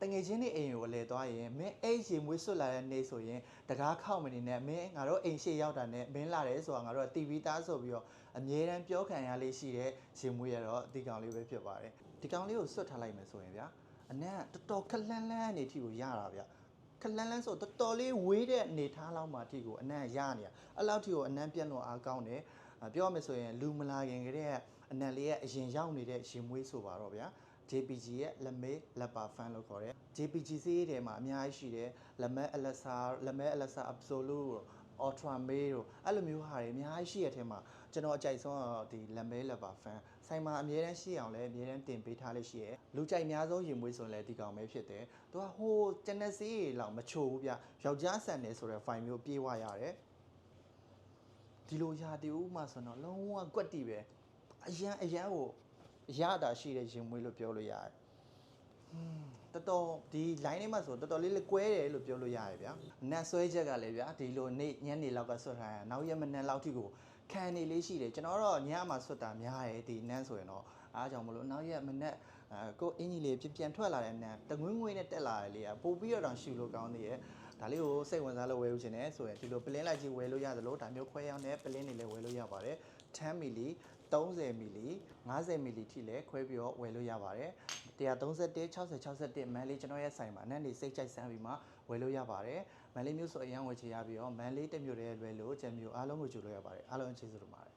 တငယ်ချင်းတွေအိမ်ကိုလဲသွားရင်မင်းအိမ်ရှင်မွေးဆွတ်လာတဲ့နေ့ဆိုရင်တကားခောက်မနေနဲ့မင်းငါတို့အိမ်ရှိရောက်တာနဲ့မင်းလာတယ်ဆိုတာငါတို့ကတီဗီသားဆိုပြီးတော့အမြဲတမ်းပြောခံရလေးရှိတဲ့ရှင်မွေးရတော့ဒီကောင်လေးပဲဖြစ်ပါတယ်ဒီကောင်လေးကိုဆွတ်ထားလိုက်မယ်ဆိုရင်ဗျာအနက်တော်တော်ခလန်းလန်းအနေထိကိုရတာဗျာခလန်းလန်းဆိုတော်တော်လေးဝေးတဲ့အနေထားလောက်မှအထိကိုအနက်ရနေတာအဲ့လောက်ထိကိုအနက်ပြက်လွန်အားကောင်းတယ်အာပြောရမယ်ဆိုရင်လူမလာခင်ကတည်းကအနက်လေးရဲ့အရင်ရောက်နေတဲ့ရှင်မွေးဆိုပါတော့ဗျာ JPG ရဲ့လက်မဲလက်ပါဖန်လို့ခေါ်တယ် JPG စီးရီးထဲမှာအများကြီးရှိတယ်လက်မဲအလက်ဆာလက်မဲအလက်ဆာ absolute ultra may တို့အဲ့လိုမျိုးဟာတွေအများကြီးရှိရတဲ့ထဲမှာကျွန်တော်အကြိုက်ဆုံးကတော့ဒီလက်မဲလက်ပါဖန်ဆိုင်မှာအများတန်းရှိအောင်လည်းအများတန်းတင်ပေးထားလို့ရှိရယ်လူကြိုက်အများဆုံးရင်မွေးဆိုရင်လည်းဒီကောင်ပဲဖြစ်တယ်သူကဟိုကျန်တဲ့စီးရီးလောက်မချိုဘူးဗျယောက်ျားဆန်တယ်ဆိုတဲ့ file မျိုးပြေးဝရတယ်ဒီလိုရာတီဦးမှဆိုတော့လုံးဝကွက်တီပဲအရန်အရန်ကို အရတာရှိတဲ့ရင်မွေးလို့ပြောလို့ရတယ်တော်တော်ဒီ line ထဲမှာဆိုတော်တော်လေးလေးကွဲတယ်လို့ပြောလို့ရတယ်ဗျာနတ်ဆွဲချက်ကလည်းဗျာဒီလိုနေ့ညနေလောက်ကဆွတ်ထားရနောက်ရက်မနေ့လောက်ထိကိုခံနေလေးရှိတယ်ကျွန်တော်တော့ညမှာဆွတ်တာများတယ်ဒီနန်းဆိုရင်တော့အားကြောင့်မလို့နောက်ရက်မနေ့အဲကိုအင်ကြီးလေးပြန်ပြန်ထွက်လာတဲ့နန်းတငွေ့ငွေ့နဲ့တက်လာတယ်လေပို့ပြီးတော့တောင်ရှူလို့ကောင်းသေးရဲ့ ဒါလေးကိုစိတ်ဝင်စားလို့ဝယ်လို့ရှင်တယ်ဆိုရင်ဒီလိုပလင်းလိုက်ကြီးဝယ်လို့ရသလိုဒါမျိုးခွဲရောင်းတဲ့ပလင်းတွေလည်းဝယ်လို့ရပါတယ်10မီလီ30မီလီ50မီလီထိလည်းခွဲပြီးတော့ဝယ်လို့ရပါတယ်131 60 61မန်လေးကျွန်တော်ရဲ့ဆိုင်မှာနန်းနေစိတ်ကြိုက်စမ်းပြီးမှဝယ်လို့ရပါတယ်မန်လေးမျိုးဆိုအရင်ဝယ်ချရပြီးတော့မန်လေးတစ်မျိုးတည်းလွယ်လို့ကျန်မျိုးအားလုံးကိုကြိုလို့ရပါတယ်အားလုံးကျေးဇူးတင်ပါတယ်